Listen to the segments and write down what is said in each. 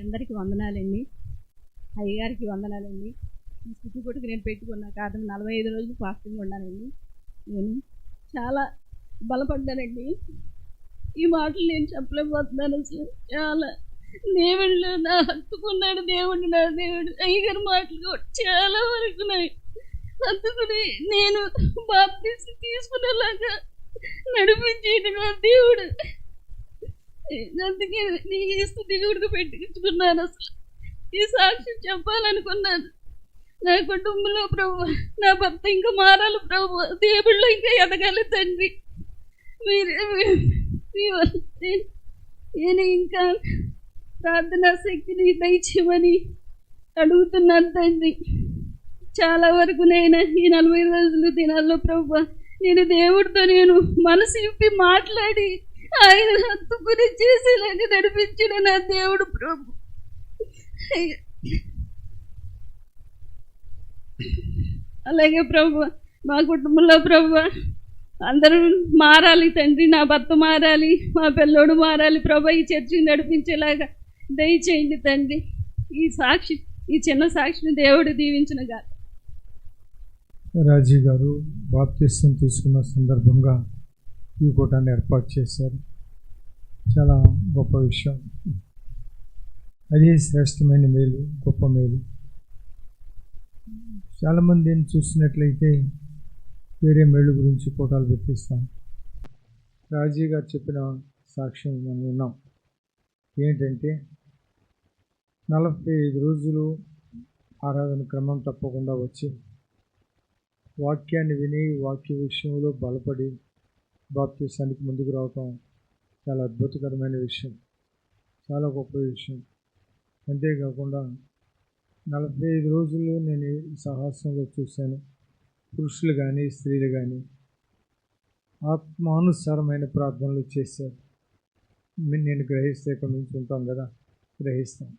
అందరికీ వందనాలండి. అయ్యగారికి వందనాలండి. ఈ స్థితి కొట్టుకు నేను పెట్టుకున్న కాదు నలభై ఐదు రోజులు ఫాస్టింగ్ ఉన్నానండి నేను చాలా బలపడ్డానండి. ఈ మాటలు నేను చెప్పలేకపోతున్నాను అసలు చాలా దేవుళ్ళు నా హత్తుకున్నాడు దేవుడు నా దేవుడు. అయ్యగారి మాటలు కూడా చాలా వరకు నాయి అందుకుని నేను బాప్తీసి తీసుకునేలాగా నడిపించేది నా దేవుడు. అందుకే నీ స్థుతి కూడా పెట్టించుకున్నాను అసలు. ఈ సాక్ష్యం చెప్పాలనుకున్నాను. నా కుటుంబంలో ప్రభు నా భర్త ఇంకా మారాలి ప్రభు. దేవుళ్ళు ఇంకా ఎదగాలి తండ్రి. మీరు మీ నేను- నేను ఇంకా ప్రార్థనా శక్తిని దయచేయమని అడుగుతున్నాను తండ్రి. చాలా వరకు నేను ఈ నలభై రోజులు దినాల్లో ప్రభు నేను దేవుడితో నేను మనసు ఇప్పి మాట్లాడి ఆయన హత్తుకుని చేసేలాగా నడిపించిన నా దేవుడు ప్రభు. అలాగే ప్రభు మా కుటుంబంలో ప్రభు అందరూ మారాలి తండ్రి నా భర్త మారాలి మా పిల్లోడు మారాలి ప్రభు ఈ చర్చిని నడిపించేలాగా దయచేయండి తండ్రి. ఈ సాక్షి ఈ చిన్న సాక్షిని దేవుడు దీవించిన రాజీ గారు బాప్తిస్తం తీసుకున్న సందర్భంగా ఈ కూటాన్ని ఏర్పాటు చేశారు. చాలా గొప్ప విషయం. అది శ్రేష్టమైన మేలు గొప్ప మేలు. చాలామందిని చూసినట్లయితే వేరే మేలు గురించి కోటాలు పెట్టిస్తాం. రాజీ గారు చెప్పిన సాక్ష్యం మనం విన్నాం. ఏంటంటే నలభై ఐదు రోజులు ఆరాధన క్రమం తప్పకుండా వచ్చి వాక్యాన్ని విని వాక్య విషయంలో బలపడి బాప్తీసానికి ముందుకు రావటం చాలా అద్భుతకరమైన విషయం. చాలా గొప్ప విషయం. అంతేకాకుండా నలభై ఐదు రోజులు నేను సాహసంలో చూశాను. పురుషులు కానీ స్త్రీలు కానీ ఆత్మానుసారమైన ప్రార్థనలు చేశారు. నేను గ్రహిస్తే ఇక్కడ నుంచి ఉంటాం కదా గ్రహిస్తాను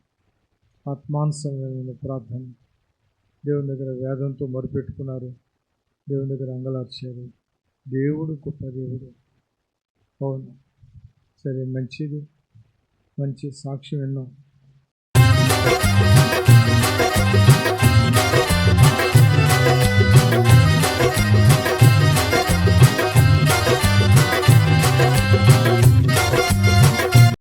ఆత్మానుసారమైన ప్రార్థన. దేవుని దగ్గర వేదంతో మొరుపెట్టుకున్నారు. దేవుని దగ్గర అంగలార్చారు. దేవుడు గొప్ప దేవుడు. అవును. సరే మంచిది. మంచి సాక్ష్యం విన్నాం.